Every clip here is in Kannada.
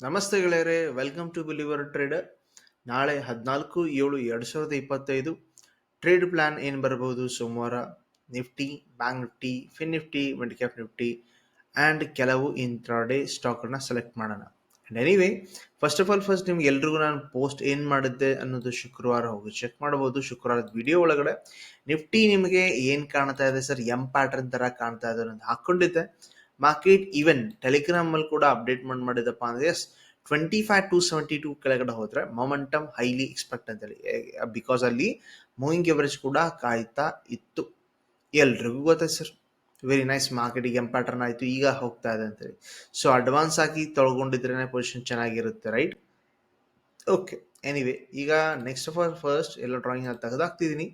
ನಮಸ್ತೆ ಗೆಳೆಯರೆ ವೆಲ್ಕಮ್ ಟು ಬಿಲಿವರ್ ಟ್ರೇಡರ್ ನಾಳೆ ಹದಿನಾಲ್ಕು ಏಳು ಎರಡು ಸಾವಿರದ ಇಪ್ಪತ್ತೈದು ಟ್ರೇಡ್ ಪ್ಲಾನ್ ಏನು ಬರಬಹುದು ಸೋಮವಾರ Nifty bank Nifty fin Nifty cap Nifty and ಕೆಲವು ಇಂಟ್ರಾಡೇ ಸ್ಟಾಕನ್ನು ಸೆಲೆಕ್ಟ್ ಮಾಡೋಣ. And anyway first of all first ನಿಮ್ಗೆ ಎಲ್ರಿಗೂ ನಾನು ಪೋಸ್ಟ್ ಏನು ಮಾಡಿದ್ದೆ ಅನ್ನೋದು ಶುಕ್ರವಾರ ಹೋಗಿ ಚೆಕ್ ಮಾಡ್ಬೋದು. ಶುಕ್ರವಾರದ ವಿಡಿಯೋ ಒಳಗಡೆ ನಿಫ್ಟಿ ನಿಮಗೆ ಏನು ಕಾಣ್ತಾ ಇದೆ ಸರ್? ಎಂ ಪ್ಯಾಟರ್ನ್ ಥರ ಕಾಣ್ತಾ ಇದೆ ಅನ್ನೋದು ಹಾಕ್ಕೊಂಡಿದ್ದೆ ಮಾರ್ಕೆಟ್ ಈವನ್ ಟೆಲಿಗ್ರಾಮ್ ಅಲ್ಲಿ ಕೂಡ ಅಪ್ಡೇಟ್ ಮಾಡಿ, ಮಾಡಿದಪ್ಪ ಅಂದ್ರೆ as twenty five two seventy two ಕೆಳಗಡೆ ಹೋದ್ರೆ ಮೊಮೆಂಟಮ್ ಹೈಲಿ ಎಕ್ಸ್ಪೆಕ್ಟ್ ಅಂತೇಳಿ ಬಿಕಾಸ್ ಅಲ್ಲಿ ಮೂವಿಂಗ್ ಎವರೇಜ್ ಕೂಡ ಕಾಯ್ತಾ ಇತ್ತು. ಎಲ್ರಿಗೂ ಗೊತ್ತಾಯ್ತು ಸರ್ ವೆರಿ ನೈಸ್ ಮಾರ್ಕೆಟಿಗೆ ಪ್ಯಾಟರ್ನ್ ಆಯಿತು, ಈಗ ಹೋಗ್ತಾ ಇದೆ ಅಂತೇಳಿ ಸೊ ಅಡ್ವಾನ್ಸ್ ಆಗಿ ತೊಳ್ಕೊಂಡಿದ್ರೇ ಪೊಸಿಷನ್ ಚೆನ್ನಾಗಿರುತ್ತೆ ರೈಟ್ ಓಕೆ ಎನಿವೆ ಈಗ ನೆಕ್ಸ್ಟ್ ಆಫ್ ಆಲ್ ಫಸ್ಟ್ ಎಲ್ಲ ಡ್ರಾಯಿಂಗ್ ತೆಗೆದಾಕ್ತಿದ್ದೀನಿ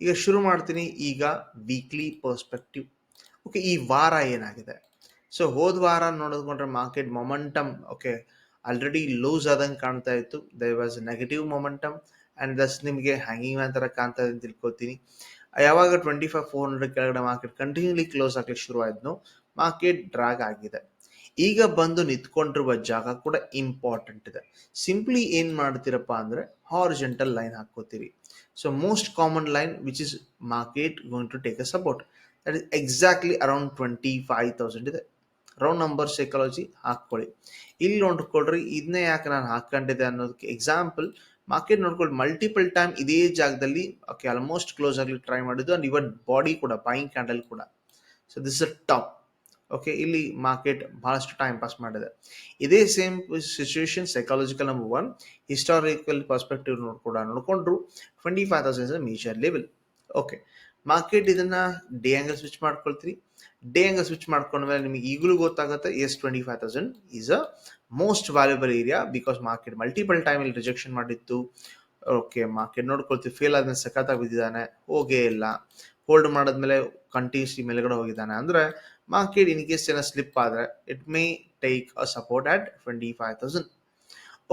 ಈಗ ಶುರು ಮಾಡ್ತೀನಿ ಈಗ ವೀಕ್ಲಿ ಪರ್ಸ್ಪೆಕ್ಟಿವ್ ಓಕೆ ಈ ವಾರ ಏನಾಗಿದೆ? ಸೊ ಹೋದ ವಾರ ನೋಡಿದ್ಕೊಂಡ್ರೆ market momentum okay already loose ಆದಂಗೆ ಕಾಣ್ತಾ ಇತ್ತು. They was negative momentum and thus ನಿಮಗೆ ಹ್ಯಾಂಗಿಂಗ್ ಮ್ಯಾನ್ ಥರ ಕಾಣ್ತಾ ಇದೆ ತಿಳ್ಕೊತೀನಿ. ಯಾವಾಗ ಟ್ವೆಂಟಿ ಫೈವ್ ಫೋರ್ ಹಂಡ್ರೆಡ್ ಕೆಳಗಡೆ ಮಾರ್ಕೆಟ್ ಕಂಟಿನ್ಯೂಲಿ ಕ್ಲೋಸ್ ಆಗ್ಲಿಕ್ಕೆ ಶುರು ಆಯ್ತು ಮಾರ್ಕೆಟ್ ಡ್ರಾಗ್ ಆಗಿದೆ. ಈಗ ಬಂದು ನಿಂತ್ಕೊಂಡಿರುವ ಜಾಗ ಕೂಡ ಇಂಪಾರ್ಟೆಂಟ್ ಇದೆ. ಸಿಂಪ್ಲಿ ಏನ್ ಮಾಡ್ತೀರಪ್ಪ ಅಂದ್ರೆ horizontal line ಹಾಕೋತೀರಿ so most common line which is market going to take a support that is exactly around twenty five thousand ಇದೆ. ರೌಂಡ್ ನಂಬರ್ ಸೈಕಾಲಜಿ ಹಾಕ್ಕೊಳ್ಳಿ. ಇಲ್ಲಿ ನೋಡ್ಕೊಳ್ರಿ ಇದನ್ನೇ ಯಾಕೆ ನಾನು ಹಾಕೊಂಡಿದ್ದೆ ಅನ್ನೋದಕ್ಕೆ ಎಕ್ಸಾಂಪಲ್ ಮಾರ್ಕೆಟ್ ನೋಡ್ಕೊಳ್ಳಿ ಮಲ್ಟಿಪಲ್ ಟೈಮ್ ಇದೇ ಜಾಗದಲ್ಲಿ ಓಕೆ ಆಲ್ಮೋಸ್ಟ್ ಕ್ಲೋಸ್ ಆಗಲಿ ಟ್ರೈ ಮಾಡಿದ್ದು ಅಂಡ್ ಇವನ್ ಬಾಡಿ ಕೂಡ ಬಾಯಿಂಗ್ ಕ್ಯಾಂಡಲ್ ಕೂಡ. So this a top okay ಇಲ್ಲಿ ಮಾರ್ಕೆಟ್ ಬಹಳಷ್ಟು ಟೈಮ್ ಪಾಸ್ ಮಾಡಿದೆ. ಇದೇ same situation psychological number one historical perspective ನೋಡ್ ಕೂಡ ನೋಡ್ಕೊಂಡ್ರು twenty five thousand major level okay market ಇದನ್ನ ಡೇ ಆಂಗಲ್ ಸ್ವಿಚ್ ಮಾಡ್ಕೊಳ್ತೀರಿ. ಡೇ ಆಂಗಲ್ ಸ್ವಿಚ್ ಮಾಡ್ಕೊಂಡ್ಮೇಲೆ ನಿಮಗೆ ಈಗಲೂ ಗೊತ್ತಾಗುತ್ತೆ as twenty five thousand is a most valuable area because market multiple time ಇಲ್ಲಿ ರಿಜೆಕ್ಷನ್ ಮಾಡಿತ್ತು. ಓಕೆ ಮಾರ್ಕೆಟ್ ನೋಡ್ಕೊಳ್ತೀವಿ ಫೇಲ್ ಆದ್ಮೇಲೆ ಸಖತ್ತಾಗಿ ಬಿದ್ದಿದ್ದಾನೆ ಹೋಗೇ ಇಲ್ಲ. ಹೋಲ್ಡ್ ಮಾಡಿದ್ಮೇಲೆ ಕಂಟಿನ್ಯೂಸ್ಲಿ ಮೇಲ್ಗಡೆ ಹೋಗಿದ್ದಾನೆ. ಅಂದ್ರೆ ಮಾರ್ಕೆಟ್ ಇನ್ ಕೇಸ್ ಏನೋ ಸ್ಲಿಪ್ ಆದ್ರೆ it may take a support at twenty five thousand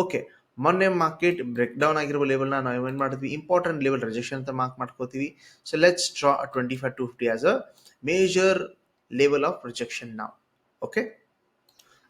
okay ಮೊನ್ನೆ ಮಾರ್ಕೆಟ್ ಬ್ರೇಕ್ ಡೌನ್ ಆಗಿರುವ ಲೆವೆಲ್ನ ನಾವು ಏನ್ ಮಾಡಿದ್ವಿ? ಇಂಪಾರ್ಟೆಂಟ್ ಲೆವೆಲ್ ರಿಜೆಕ್ಷನ್ ಅಂತ ಮಾರ್ಕ್ ಮಾಡ್ಕೋತೀವಿ. So let's draw twenty five two fifty as a major level of rejection ನಾವು ಓಕೆ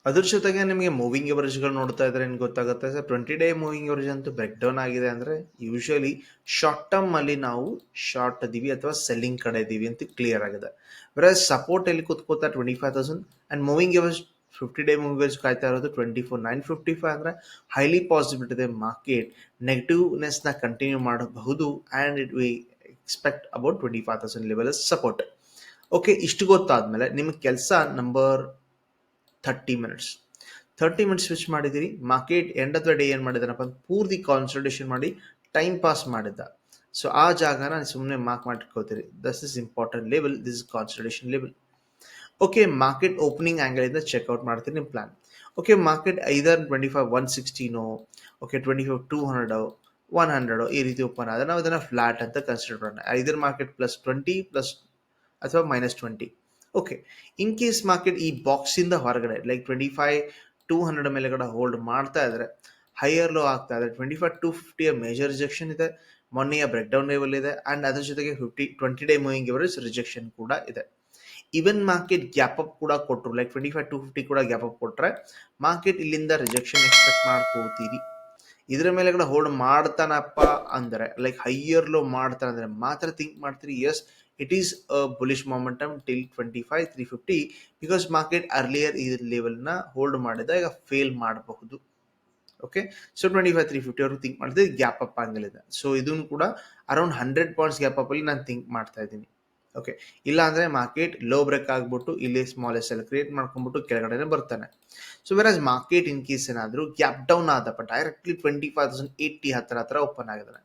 ಅದ್ರ ಜೊತೆಗೆ ನಿಮಗೆ ಮೂವಿಂಗ್ ಎವರೇಜ್ಗಳು ನೋಡ್ತಾ ಇದ್ರೆ ಏನು ಗೊತ್ತಾಗುತ್ತೆ. Sir twenty day moving average ಅಂತೂ ಬ್ರೇಕ್ ಡೌನ್ ಆಗಿದೆ ಅಂದರೆ ಯೂಶಲಿ ಶಾರ್ಟ್ ಟರ್ಮ್ ಅಲ್ಲಿ ನಾವು ಶಾರ್ಟ್ ಇದೀವಿ ಅಥವಾ ಸೆಲ್ಲಿಂಗ್ ಕಡೆ ಇದೀವಿ ಅಂತ ಕ್ಲಿಯರ್ ಆಗಿದೆ. ಬರೀ ಸಪೋರ್ಟ್ ಎಲ್ಲಿ ಕೂತ್ಕೋತಾ twenty five thousand and moving average fifty day moving ಕಾಯ್ತಾ ಇರೋದು twenty four nine fifty five ಅಂದರೆ ಹೈಲಿ ಪಾಸಿಬಿಲಿಟಿ ಇದೆ ಮಾರ್ಕೆಟ್ ನೆಗೆಟಿವ್ನೆಸ್ನ ಕಂಟಿನ್ಯೂ ಮಾಡಬಹುದು and it we expect about twenty five thousand level support okay ಇಷ್ಟು ಗೊತ್ತಾದ್ಮೇಲೆ ನಿಮ್ಮ ಕೆಲಸ number thirty minutes thirty minutes switch ಮಾಡಿದಿರಿ market end of the day ಏನು ಮಾಡಿದಾನಪ್ಪ ಅಂತ ಪೂರ್ತಿ ಕಾನ್ಸಂಟ್ರೇಷನ್ ಮಾಡಿ ಟೈಮ್ ಪಾಸ್ ಮಾಡಿದ್ದ. ಸೊ ಆ ಜಾಗನ ಸುಮ್ಮನೆ mark ಮಾಡಿಟ್ಕೋತೀರಿ thus is important level this is concentration level okay market opening ಆ್ಯಂಗಲಿಂದ check out ಮಾಡ್ತೀನಿ ನಿಮ್ಮ plan okay market either twenty five one ಸಿಕ್ಸ್ಟೀನೋ okay twenty five two ಹಂಡ್ರೆಡೋ ಒನ್ ಹಂಡ್ರೆಡೋ ಈ ರೀತಿ ಓಪನ್ ಆದರೆ ನಾವು ಇದನ್ನು ಫ್ಲಾಟ್ ಅಂತ ಕನ್ಸಿಡರ್ ಮಾಡೋಣ. Either market plus twenty plus ಅಥವಾ minus twenty okay in case market ಈ ಬಾಕ್ಸಿಂದ ಹೊರಗಡೆ like twenty five two hundred ಮೇಲೆಗಡೆ ಹೋಲ್ಡ್ ಮಾಡ್ತಾ ಇದ್ರೆ ಹೈಯರ್ ಲೋ ಆಗ್ತಾ ಇದೆ ಟ್ವೆಂಟಿ ಫೈವ್ ಟು ಫಿಫ್ಟಿಯ ಮೇಜರ್ ರಿಜೆಕ್ಷನ್ ಇದೆ, ಮೊನ್ನೆಯ ಬ್ರೇಕ್ ಡೌನ್ ಲೆವೆಲ್ ಇದೆ ಆ್ಯಂಡ್ ಅದರ ಜೊತೆಗೆ fifty twenty day moving average rejection ಕೂಡ ಇದೆ. ಇವನ್ ಮಾರ್ಕೆಟ್ ಗ್ಯಾಪ್ ಅಪ್ ಕೂಡ ಕೊಟ್ಟರು like twenty five two fifty ಕೂಡ ಗ್ಯಾಪ್ ಅಪ್ ಕೊಟ್ಟರೆ ಮಾರ್ಕೆಟ್ ಇಲ್ಲಿಂದ ರಿಜೆಕ್ಷನ್ ಎಕ್ಸ್ಪೆಕ್ಟ್ ಮಾಡ್ಕೋತೀರಿ ಇದರ ಮೇಲೆ ಕೂಡ ಹೋಲ್ಡ್ ಮಾಡ್ತಾನಪ್ಪ ಅಂದರೆ ಲೈಕ್ ಹೈಯರ್ ಲೋ ಮಾಡ್ತಾನೆ ಅಂದರೆ ಮಾತ್ರ ಥಿಂಕ್ ಮಾಡ್ತೀರಿ as it is bullish momentum till twenty five three fifty because market earlier ಈ ಲೆವೆಲ್ನ ಹೋಲ್ಡ್ ಮಾಡಿದ ಈಗ ಫೇಲ್ ಮಾಡಬಹುದು okay so twenty five three fifty ಅವರು ಥಿಂಕ್ ಮಾಡಿದ್ರೆ ಗ್ಯಾಪ್ ಅಪ್ ಆಗಲಿದೆ ಸೊ ಇದನ್ನು ಕೂಡ around hundred points gap up ಅಲ್ಲಿ ನಾನು ಥಿಂಕ್ ಮಾಡ್ತಾ ಇದ್ದೀನಿ ಓಕೆ ಇಲ್ಲ ಅಂದ್ರೆ ಮಾರ್ಕೆಟ್ ಲೋ ಬ್ರೇಕ್ ಆಗ್ಬಿಟ್ಟು ಇಲ್ಲಿ ಸ್ಮಾಲ್ ಎಸ್ ಎಲ್ ಕ್ರಿಯೇಟ್ ಮಾಡ್ಕೊಂಡ್ಬಿಟ್ಟು ಕೆಳಗಡೆನೆ ಬರ್ತಾನೆ. ಸೊ ವೆರಾಜ್ ಮಾರ್ಕೆಟ್ ಇನ್ ಏನಾದರೂ ಗ್ಯಾಪ್ ಡೌನ್ ಆದಪ್ಪ directly twenty five thousand eighty ಹತ್ರ ಹತ್ರ ಓಪನ್ ಆಗಿದ್ದಾನೆ.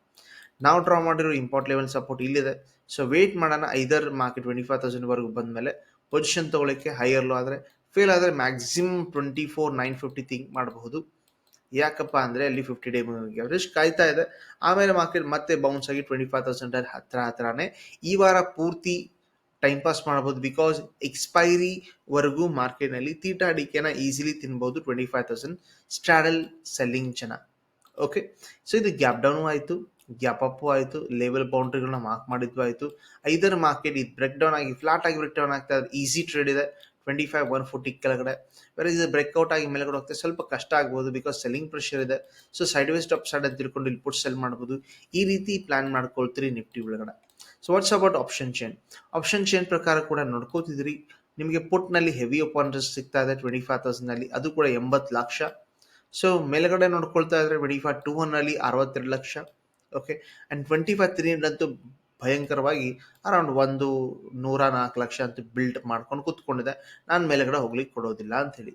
ನಾವು ಡ್ರಾ ಮಾಡಿರೋ ಇಂಪಾರ್ಟ್ ಲೆವೆಲ್ ಸಪೋರ್ಟ್ ಇಲ್ಲಿದೆ. ಸೊ ವೇಟ್ ಮಾಡೋಣ ಐದರ್ ಮಾರ್ಕೆಟ್ ಟ್ವೆಂಟಿ ಫೈವ್ ತೌಸಂಡ್ವರೆಗೂ ಬಂದಮೇಲೆ ಪೊಸಿಷನ್ ತೊಗೊಳಕ್ಕೆ ಹೈಯರ್ ಲೋ ಆದರೆ ಫೇಲ್ ಆದರೆ maximum twenty four nine fifty think ಮಾಡಬಹುದು. ಯಾಕಪ್ಪ ಅಂದ್ರೆ ಅಲ್ಲಿ ಫಿಫ್ಟಿ ಡೇ ಮೂವಿಂಗ್ ಅವರೇಜ್ ಕಾಯ್ತಾ ಇದೆ. ಆಮೇಲೆ ಮಾರ್ಕೆಟ್ ಮತ್ತೆ ಬೌನ್ಸ್ ಆಗಿ ಟ್ವೆಂಟಿ ಫೈವ್ ತೌಸಂಡ್ ಹತ್ರ ಹತ್ರನೇ ಈ ವಾರ ಪೂರ್ತಿ ಟೈಮ್ ಪಾಸ್ ಮಾಡಬಹುದು ಬಿಕಾಸ್ ಎಕ್ಸ್ಪೈರಿ ವರೆಗೂ ಮಾರ್ಕೆಟ್ನಲ್ಲಿ ತೀಟಾಡಿಕೆನ ಈಸಿಲಿ ತಿನ್ಬಹುದು twenty five thousand straddle selling ಜನ. ಓಕೆ ಸೊ ಇದು ಗ್ಯಾಪ್ ಡೌನ್ ಆಯಿತು ಗ್ಯಾಪ್ ಅಪ್ ಆಯಿತು ಲೆವೆಲ್ ಬೌಂಡ್ರಿಗಳನ್ನ ಮಾರ್ಕ್ ಮಾಡಿದ್ದು ಆಯಿತು. ಐದರ್ ಮಾರ್ಕೆಟ್ ಇದು ಬ್ರೇಕ್ ಡೌನ್ ಆಗಿ ಫ್ಲಾಟ್ ಆಗಿ ಬ್ರೇಕ್ ಡೌನ್ ಆಗ್ತಾ ಇದೆ ಈಸಿ ಟ್ರೇಡ್ ಇದೆ. ಟ್ವೆಂಟಿ ಫೈವ್ ಒನ್ ಫೋರ್ಟಿ ಕೆಳಗಡೆ. ಬೇರೆ ಇದು ಬ್ರೇಕ್ಔಟ್ ಆಗಿ ಮೇಲ್ಗಡೆ ಹೋಗ್ತದೆ ಸ್ವಲ್ಪ ಕಷ್ಟ ಆಗ್ಬೋದು ಬಿಕಾಸ್ ಸೆಲ್ಲಿಂಗ್ ಪ್ರೆಷರ್ ಇದೆ. So side waste stop side ಅಂತ ತಿಳ್ಕೊಂಡು ಇಲ್ಲಿ ಪುಟ್ ಸೆಲ್ ಮಾಡ್ಬೋದು. ಈ ರೀತಿ ಪ್ಲಾನ್ ಮಾಡ್ಕೊಳ್ತೀರಿ ನಿಫ್ಟಿ ಒಳಗಡೆ. So what's about option chain option chain ಪ್ರಕಾರ ಕೂಡ ನೋಡ್ಕೋತಿದ್ರಿ ನಿಮಗೆ ಪುಟ್ನಲ್ಲಿ ಹೆವಿ ಅಪಾಯಿಂಟರ್ಸ್ ಸಿಗ್ತಾ ಇದೆ ಟ್ವೆಂಟಿ ಫೈವ್ ತೌಸಂಡ್ನಲ್ಲಿ ಅದು ಕೂಡ ಎಂಬತ್ತು ಲಕ್ಷ. ಸೊ ಮೇಲ್ಗಡೆ ನೋಡ್ಕೊಳ್ತಾ ಇದ್ರೆ ಟ್ವೆಂಟಿ ಫೈವ್ ಟೂ ಒನ್ನಲ್ಲಿ ಅರವತ್ತೆರಡು lakh. Okay and twenty five three ಅಂತೂ ಭಯಂಕರವಾಗಿ ಅರೌಂಡ್ ಒಂದು ನೂರ ನಾಲ್ಕು ಲಕ್ಷ ಅಂತ ಬಿಲ್ಡ್ ಮಾಡ್ಕೊಂಡು ಕೂತ್ಕೊಂಡಿದೆ. ನಾನು ಮೇಲೆಗಡೆ ಹೋಗ್ಲಿಕ್ಕೆ ಕೊಡೋದಿಲ್ಲ ಅಂತ ಹೇಳಿ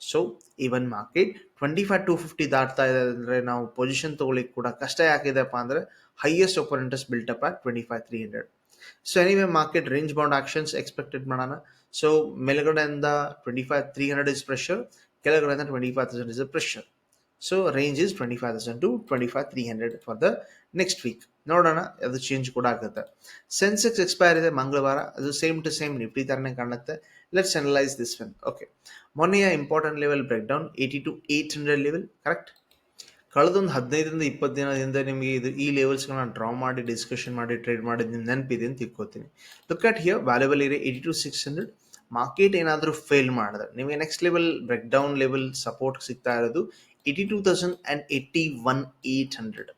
so even market twenty five to fifty ದಾಟ್ತಾ ಇದೆ ಅಂದರೆ ನಾವು ಪೊಸಿಷನ್ ತೊಗೊಳಿಕ್ಕೆ ಕೂಡ ಕಷ್ಟ ಯಾಕಿದೆಪ್ಪ ಅಂದರೆ highest opponents built up at twenty five three hundred so anyway market range bound actions expected ಮಾಡೋಣ. ಸೊ ಮೇಲ್ಗಡೆಯಿಂದ twenty five three hundred is pressure ಕೆಳಗಡೆಯಿಂದ twenty five thousand is pressure so range is twenty five thousand to twenty five three hundred for the next week ನೋಡೋಣ, ಅದು ಚೇಂಜ್ ಕೂಡ ಆಗುತ್ತೆ. ಸೆನ್ಸೆಕ್ಸ್ ಎಕ್ಸ್ಪೈರ್ ಇದೆ ಮಂಗಳವಾರ, ಅದು ಸೇಮ್ ಟು ಸೇಮ್ ನಿಫ್ಟಿ ತರನೇ ಕಾಣುತ್ತೆ. Let's analyse this one okay ಮೊನ್ನೆಯ important level break down eighty two eight hundred level correct ಕಳೆದೊಂದು ಹದಿನೈದರಿಂದ ಇಪ್ಪತ್ತು ದಿನದಿಂದ ನಿಮಗೆ ಇದು ಈ ಲೆವೆಲ್ಸ್ಗಳನ್ನ ಡ್ರಾ ಮಾಡಿ ಡಿಸ್ಕಷನ್ ಮಾಡಿ ಟ್ರೇಡ್ ಮಾಡಿದ ನಿಮ್ಗೆ ನೆನಪಿದೆ ಅಂತ ತಿಳ್ಕೊತೀನಿ. Look at here valuable area eighty two six hundred market ಏನಾದರೂ ಫೇಲ್ ಮಾಡಿದ್ರೆ, ನಿಮಗೆ next level break down level support ಸಿಗ್ತಾ ಇರೋದು eighty one eight hundred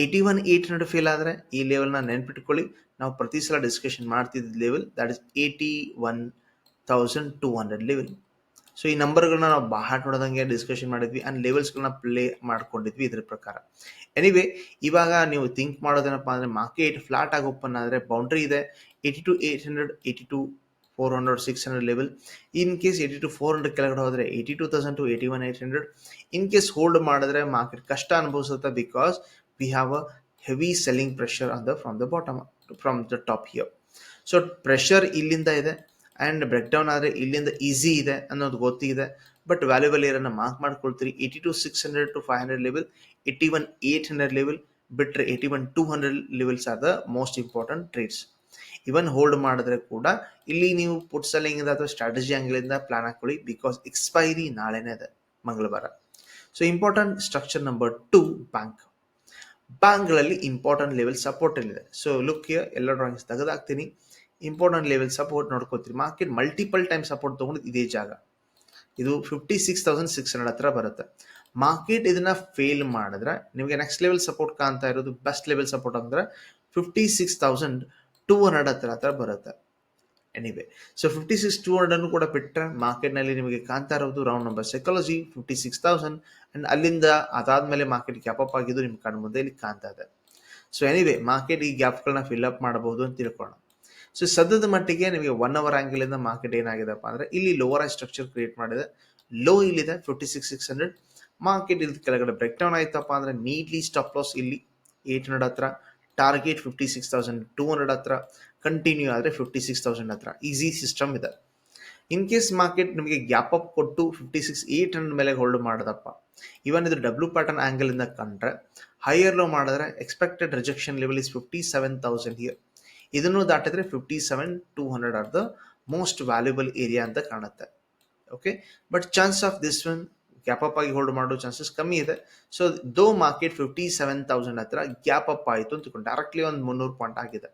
eighty one eight hundred fail ಆದರೆ ಈ ಲೆವೆಲ್ನ ನೆನ್ಪಿಟ್ಕೊಳ್ಳಿ. ನಾವು ಪ್ರತಿ ಸಲ ಡಿಸ್ಕಷನ್ ಮಾಡ್ತಿದ್ದ level that is eighty one thousand two hundred level so ಈ ನಂಬರ್ಗಳನ್ನ ನಾವು ಬಹಳ ನೋಡೋದಂಗೆ ಡಿಸ್ಕಷನ್ ಮಾಡಿದ್ವಿ ಆ್ಯಂಡ್ ಲೆವೆಲ್ಸ್ಗಳನ್ನ ಪ್ಲೇ ಮಾಡ್ಕೊಂಡಿದ್ವಿ ಇದ್ರ ಪ್ರಕಾರ. ಎನಿವೆ ಇವಾಗ ನೀವು ಥಿಂಕ್ ಮಾಡೋದೇನಪ್ಪ ಅಂದರೆ ಮಾರ್ಕೆಟ್ ಫ್ಲಾಟ್ ಆಗಿ ಓಪನ್ ಆದರೆ ಬೌಂಡ್ರಿ ಇದೆ. Eighty two eight hundred eighty two four hundred six hundred level in case eighty two four hundred ಕೆಳಗಡೆ ಹೋದರೆ eighty two thousand to eighty one eight hundred in case hold ಮಾಡಿದ್ರೆ ಮಾರ್ಕೆಟ್ ಕಷ್ಟ ಅನುಭವಿಸುತ್ತೆ because we have a heavy selling pressure on the from the bottom from the top here so pressure ಇಲ್ಲಿಂದ ಇದೆ ಆ್ಯಂಡ್ ಬ್ರೇಕ್ ಡೌನ್ ಆದರೆ ಇಲ್ಲಿಂದ ಈಸಿ ಇದೆ ಅನ್ನೋದು ಗೊತ್ತಿದೆ. ಬಟ್ ವ್ಯಾಲ್ಯೂಬಲ್ ಏರನ್ನು mark ಮಾಡ್ಕೊಳ್ತೀರಿ. Eighty two six hundred to five hundred level eighty one eight hundred level ಬಿಟ್ಟರೆ eighty one two hundred levels are the most important trades even hold ಮಾಡಿದ್ರೆ ಕೂಡ ಇಲ್ಲಿ ನೀವು ಪುಟ್ ಸೆಲ್ಲಿಂಗ್ ಅಥವಾ ಸ್ಟ್ರಾಟಜಿ ಆಂಗಲಿಂದ ಪ್ಲಾನ್ ಹಾಕೊಳ್ಳಿ ಬಿಕಾಸ್ ಎಕ್ಸ್ಪೈರಿ ನಾಳೆನೇ ಇದೆ, ಮಂಗಳವಾರ. So important structure number two bank ಬ್ಯಾಂಕ್ಗಳಲ್ಲಿ ಇಂಪಾರ್ಟೆಂಟ್ ಲೆವೆಲ್ ಸಪೋರ್ಟ್ ಇದೆ ಸೊ ಲುಕ್ ಎಲ್ಲ ಡ್ರಾಯಿಂಗ್ಸ್ ತೆಗೆದಾಕ್ತೀನಿ. ಇಂಪಾರ್ಟೆಂಟ್ ಲೆವೆಲ್ ಸಪೋರ್ಟ್ ನೋಡ್ಕೋತೀರಿ. ಮಾರ್ಕೆಟ್ ಮಲ್ಟಿಪಲ್ ಟೈಮ್ ಸಪೋರ್ಟ್ ತೊಗೊಂಡು ಇದೇ ಜಾಗ. ಇದು fifty six thousand six hundred ಹತ್ರ ಬರುತ್ತೆ. ಮಾರ್ಕೆಟ್ ಇದನ್ನ ಫೇಲ್ ಮಾಡಿದ್ರೆ ನಿಮಗೆ ನೆಕ್ಸ್ಟ್ ಲೆವೆಲ್ ಸಪೋರ್ಟ್ ಕಾಣ್ತಾ ಇರೋದು ಬೆಸ್ಟ್ ಲೆವೆಲ್ ಸಪೋರ್ಟ್ ಅಂದ್ರೆ fifty six thousand two hundred ಹತ್ರ ಹತ್ರ ಬರುತ್ತೆ. Anyway so fifty six two hundred ಕೂಡ ಬಿಟ್ಟರೆ ಮಾರ್ಕೆಟ್ನಲ್ಲಿ ನಿಮಗೆ ಕಾಣ್ತಾ ಇರೋದು round number psychology fifty six thousand and ಅಲ್ಲಿಂದ ಅದಾದಮೇಲೆ ಮಾರ್ಕೆಟ್ ಗ್ಯಾಪ್ ಅಪ್ ಆಗಿದ್ದು ನಿಮ್ಮ ಕಣ್ಣು ಮುಂದೆ ಇಲ್ಲಿ ಕಾಣ್ತಾ ಇದೆ. ಸೊ ಎನಿವೆ ಮಾರ್ಕೆಟ್ ಈ ಗ್ಯಾಪ್ಗಳನ್ನ ಫಿಲ್ ಅಪ್ ಮಾಡಬಹುದು ಅಂತ ತಿಳ್ಕೊಳ್ಳೋಣ. ಸೊ ಸದ್ಯದ ಮಟ್ಟಿಗೆ ನಿಮಗೆ ಒನ್ ಅವರ್ ಆ್ಯಂಗಲಿಂದ ಮಾರ್ಕೆಟ್ ಏನಾಗಿದೆಪ್ಪ ಅಂದ್ರೆ ಇಲ್ಲಿ ಲೋವರ್ ಐ ಸ್ಟ್ರಕ್ಚರ್ ಕ್ರಿಯೇಟ್ ಮಾಡಿದೆ. ಲೋ ಇಲ್ಲಿದೆ fifty six six hundred market ಇಲ್ಲಿ ಕೆಳಗಡೆ ಬ್ರೇಕ್ ಡೌನ್ ಆಯ್ತಪ್ಪ ಅಂದ್ರೆ ನೀಟ್ಲಿ ಸ್ಟಾಪ್ ಲಾಸ್ ಇಲ್ಲಿ ಏಯ್ಟ್ ಹಂಡ್ರೆಡ್ ಹತ್ರ target fifty six thousand two hundred ಹತ್ರ ಕಂಟಿನ್ಯೂ ಆದರೆ ಫಿಫ್ಟಿ ಸಿಕ್ಸ್ ತೌಸಂಡ್ ಹತ್ರ. ಈಸಿ ಸಿಸ್ಟಮ್ ಇದೆ. ಇನ್ ಕೇಸ್ ಮಾರ್ಕೆಟ್ ನಿಮಗೆ ಗ್ಯಾಪ್ ಅಪ್ ಕೊಟ್ಟು ಫಿಫ್ಟಿ ಸಿಕ್ಸ್ ಏಯ್ಟ್ ಹಂಡ್ರೆಡ್ ಮೇಲೆ ಹೋಲ್ಡ್ ಮಾಡಿದಪ್ಪ ಇವನ್ ಇದು ಡಬ್ಲ್ಯೂ ಪ್ಯಾಟರ್ನ್ ಆ್ಯಂಗಲಿಂದ ಕಂಡ್ರೆ ಹೈಯರ್ ಲೋ ಮಾಡಿದ್ರೆ expected rejection level is fifty seven thousand here ಇದನ್ನು ದಾಟಿದ್ರೆ fifty seven two hundred are the most valuable area ಅಂತ ಕಾಣುತ್ತೆ. Okay but chance of this one gap up ಆಗಿ ಹೋಲ್ಡ್ ಮಾಡೋ ಚಾನ್ಸಸ್ ಕಮ್ಮಿ ಇದೆ. So though market fifty seven thousand ಹತ್ರ ಗ್ಯಾಪ್ ಅಪ್ ಆಯಿತು ಅಂತ ಡೈರೆಕ್ಟ್ಲಿ ಒಂದು ಮುನ್ನೂರು ಪಾಯಿಂಟ್ ಆಗಿದೆ.